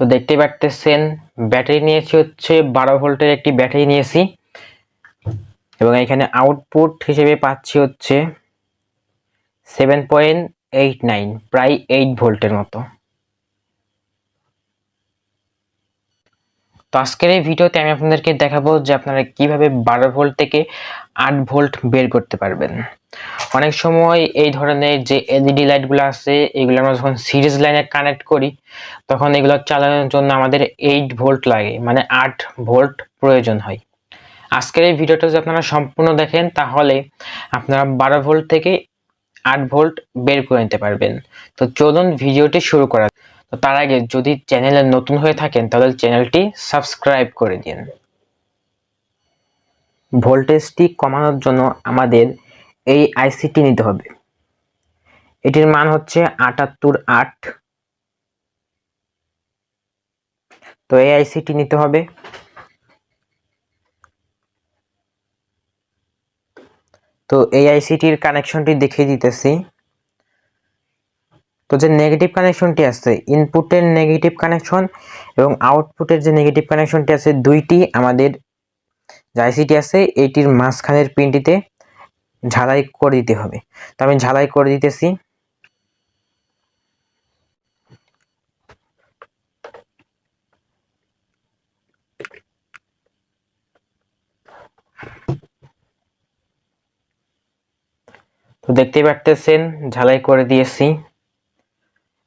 তো দেখতে পারতেছেন, ব্যাটারি নিয়েছি হচ্ছে বারো ভোল্টের একটি ব্যাটারি নিয়েছি। এবং এখানে আউটপুট হিসেবে পাচ্ছি হচ্ছে সেভেন পয়েন্ট এইট নাইন প্রায় এইট ভোল্টের মতো। তো আজকের এই ভিডিওতে আমি আপনাদেরকে দেখাবো যে আপনারা কীভাবে বারো ভোল্ট থেকে আট ভোল্ট বের করতে পারবেন। অনেক সময় এই ধরনের যে এলইডি লাইটগুলো আছে, এগুলো আমরা যখন সিরিজ লাইনে কানেক্ট করি, তখন এগুলো চালানোর জন্য আমাদের এইট ভোল্ট লাগে মানে আট ভোল্ট প্রয়োজন হয়। আজকের এই ভিডিওটা যদি আপনারা সম্পূর্ণ দেখেন, তাহলে আপনারা বারো ভোল্ট থেকে আট ভোল্ট বের করে নিতে পারবেন। তো চলুন ভিডিওটি শুরু করা তো তার আগে যদি চ্যানেলে নতুন হয়ে থাকেন, তাহলে চ্যানেলটি সাবস্ক্রাইব করে দিন। ভোল্টেজটি কমানোর জন্য আমাদের এই আইসিটি নিতে হবে। এটির মান হচ্ছে আটাত্তর আট। তো এই আইসিটি নিতে হবে। তো এই আইসিটির কানেকশনটি দেখিয়ে দিতেছি। তো যে নেগেটিভ কানেকশনটি আছে, ইনপুটের নেগেটিভ কানেকশন এবং আউটপুটের যে নেগেটিভ কানেকশনটি আছে, দুইটি আমাদের যে আইসিটি আছে এইটির মাঝখানের পিনটিতে ঝালাই করে দিতে হবে। তো আমি ঝালাই করে দিতেছি। তো দেখতেই পারতেছেন, ঝালাই করে দিয়েছি।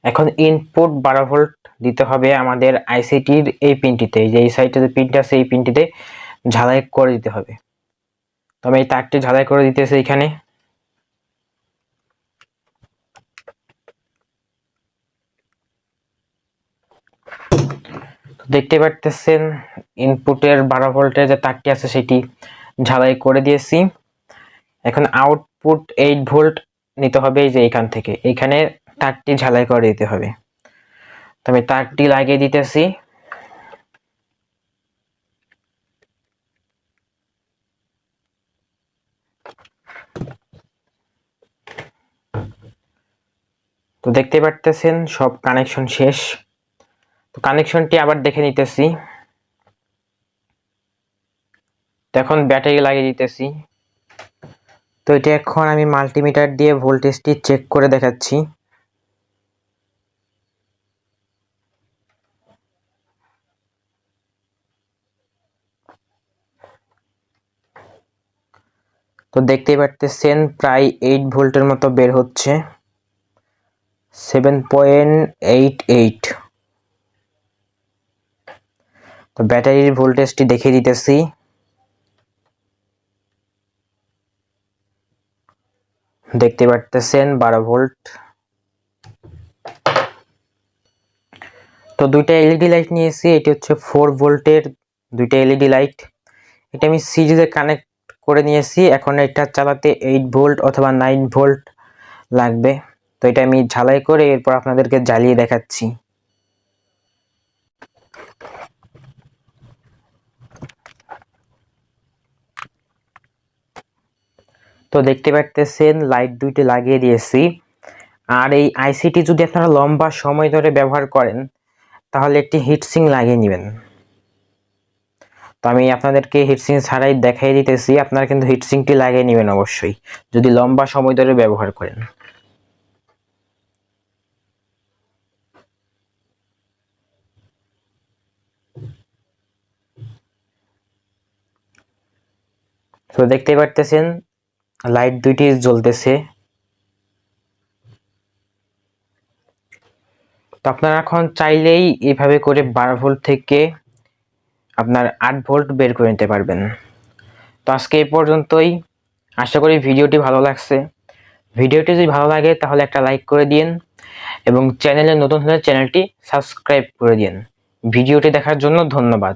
এখন ইনপুট বারো ভোল্ট দিতে হবে আমাদের আইসিটির এই পিনটিতে যে এই সাইডে যে পিনটা আছে, এই পিনটিতে ঝালাই করে দিতে হবে। তো আমি এই তারটি ঝালাই করে দিতেছি এখানে। দেখতে পারতেছেন ইনপুটের বারো ভোল্টের যে তারটি আছে সেটি ঝালাই করে দিয়েছি। এখন আউটপুট এইট ভোল্ট নিতে হবে যে এখান থেকে। এখানে তারটি ঝালাই করে দিতে হবে। তো আমি তারটি লাগিয়ে দিতেছি। তো দেখতে পারতেছেন, সব কানেকশন শেষ। তো কানেকশনটি আবার দেখে নিতেছি। তো এখন ব্যাটারি লাগিয়ে দিতেছি। তো এটা এখন আমি মাল্টিমিটার দিয়ে ভোল্টেজটি চেক করে দেখাচ্ছি। তো দেখতেই পারতেছেন, প্রায় এইট ভোল্টের মতো বের হচ্ছে। সেভেন পয়েন্ট এইট এইট তো ব্যাটারির ভোল্টেজটি দেখিয়ে দিতেছি। দেখতে পারতেছেন বারো ভোল্ট। তো দুইটা এলইডি লাইট নিয়েছি, এটি হচ্ছে ফোর ভোল্টের দুইটা এলইডি লাইট। এটা আমি সিরিজে কানেক্ট করে নিয়েছি, এখন এটা চালাতে এইট ভোল্ট অথবা নাইন ভোল্ট লাগবে। তো এটা আমি ঝালাই করে এরপর আপনাদেরকে জ্বালিয়ে দেখাচ্ছি। তো দেখতে পারতেছেন, লাইট দুইটি লাগিয়ে দিয়েছি। আর এই আইসিটি যদি আপনারা লম্বা সময় ধরে ব্যবহার করেন, তাহলে একটি হিটসিং লাগিয়ে নেবেন। তো আমি আপনাদেরকে হিটসিং ছাড়াই দেখাই দিতেছি, আপনারা কিন্তু হিটসিংটি লাগিয়ে নেবেন অবশ্যই, যদি লম্বা সময় ধরে ব্যবহার করেন। তো দেখতে পারতেছেন লাইট দুইটি জ্বলতেছে। তো আপনারা এখন চাইলেই এভাবে করে বারো ভোল্ট থেকে আপনার আট ভোল্ট বের করে নিতে পারবেন। তো আজকে এই পর্যন্তই। আশা করি ভিডিওটি ভালো লাগছে। ভিডিওটি যদি ভালো লাগে তাহলে একটা লাইক করে দিন এবং চ্যানেলে নতুন হলে চ্যানেলটি সাবস্ক্রাইব করে দিন। ভিডিওটি দেখার জন্য ধন্যবাদ।